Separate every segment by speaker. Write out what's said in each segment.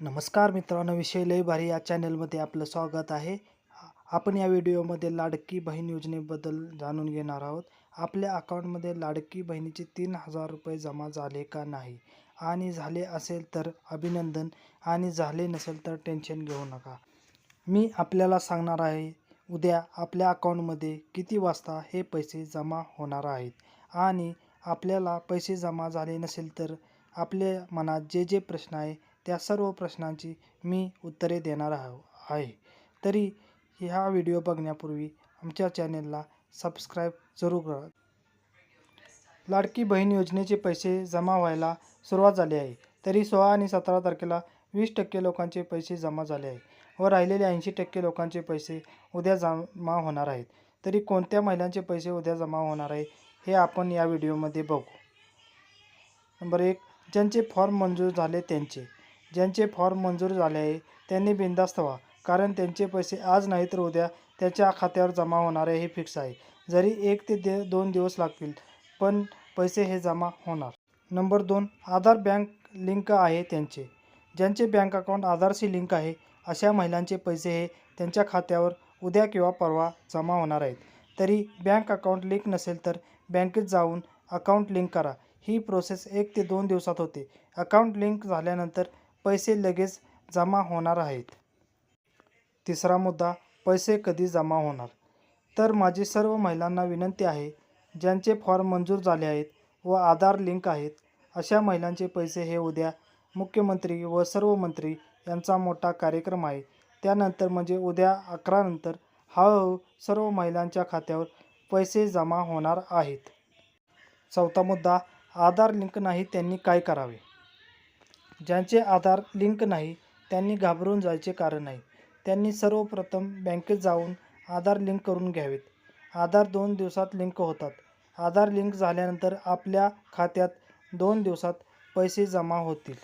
Speaker 1: नमस्कार मित्रांनो विषय लय भारी या चॅनलमध्ये आपलं स्वागत आहे. आपण या व्हिडिओमध्ये लाडकी बहीण योजनेबद्दल जाणून घेणार आहोत. आपल्या अकाउंटमध्ये लाडकी बहिणीचे तीन हजार रुपये जमा झाले का नाही? आणि झाले असेल तर अभिनंदन आणि झाले नसेल तर टेन्शन घेऊ नका. मी आपल्याला सांगणार आहे उद्या आपल्या अकाउंटमध्ये किती वाजता हे पैसे जमा होणार आहेत? आणि आपल्याला पैसे जमा झाले नसेल तर आपल्या मनात जे जे प्रश्न आहे त्या सर्व प्रश्नांची मी उत्तरे देणार आहो आहे. तरी ह्या व्हिडिओ बघण्यापूर्वी आमच्या चॅनेलला सबस्क्राईब जरूर करा. लाडकी बहीण योजनेचे पैसे जमा व्हायला सुरुवात झाली आहे. तरी सोळा आणि सतरा तारखेला वीस टक्के लोकांचे पैसे जमा झाले आहे व राहिलेले ऐंशी टक्के लोकांचे पैसे उद्या जमा होणार आहेत. तरी कोणत्या महिलांचे पैसे उद्या जमा होणार आहे हे आपण या व्हिडिओमध्ये बघू. नंबर एक ज्यांचे फॉर्म मंजूर झाले त्यांचे. ज्यांचे फॉर्म मंजूर झाले आहे त्यांनी बिंदास्त व्हा. कारण त्यांचे पैसे आज नाही तर उद्या त्याच्या खात्यावर जमा होणार आहे हे फिक्स आहे. जरी एक ते दे दोन दिवस लागतील पण पैसे हे जमा होणार. नंबर दोन आधार बँक लिंक आहे त्यांचे. ज्यांचे बँक अकाउंट आधारशी लिंक आहे अशा महिलांचे पैसे हे त्यांच्या खात्यावर उद्या किंवा परवा जमा होणार आहेत. तरी बँक अकाउंट लिंक नसेल तर बँकेत जाऊन अकाउंट लिंक करा. ही प्रोसेस एक ते दोन दिवसात होते. अकाउंट लिंक झाल्यानंतर पैसे लगेच जमा होणार आहेत. तिसरा मुद्दा पैसे कधी जमा होणार? तर माझी सर्व महिलांना विनंती आहे ज्यांचे फॉर्म मंजूर झाले आहेत व आधार लिंक आहेत अशा महिलांचे पैसे हे उद्या मुख्यमंत्री व सर्व मंत्री यांचा मोठा कार्यक्रम आहे. त्यानंतर म्हणजे उद्या अकरानंतर हळूहळू सर्व महिलांच्या खात्यावर पैसे जमा होणार आहेत. चौथा मुद्दा आधार लिंक नाही त्यांनी काय करावे? ज्यांचे आधार लिंक नाही त्यांनी घाबरून जायचे कारण नाही. त्यांनी सर्वप्रथम बँकेत जाऊन आधार लिंक करून घ्यावेत. आधार दोन दिवसात लिंक होतात. आधार लिंक झाल्यानंतर आपल्या खात्यात दोन दिवसात पैसे जमा होतील.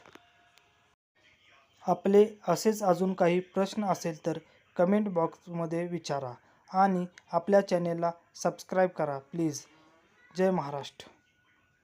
Speaker 1: आपले असेच अजून काही प्रश्न असेल तर कमेंट बॉक्समध्ये विचारा आणि आपल्या चॅनेलला सबस्क्राईब करा प्लीज. जय महाराष्ट्र.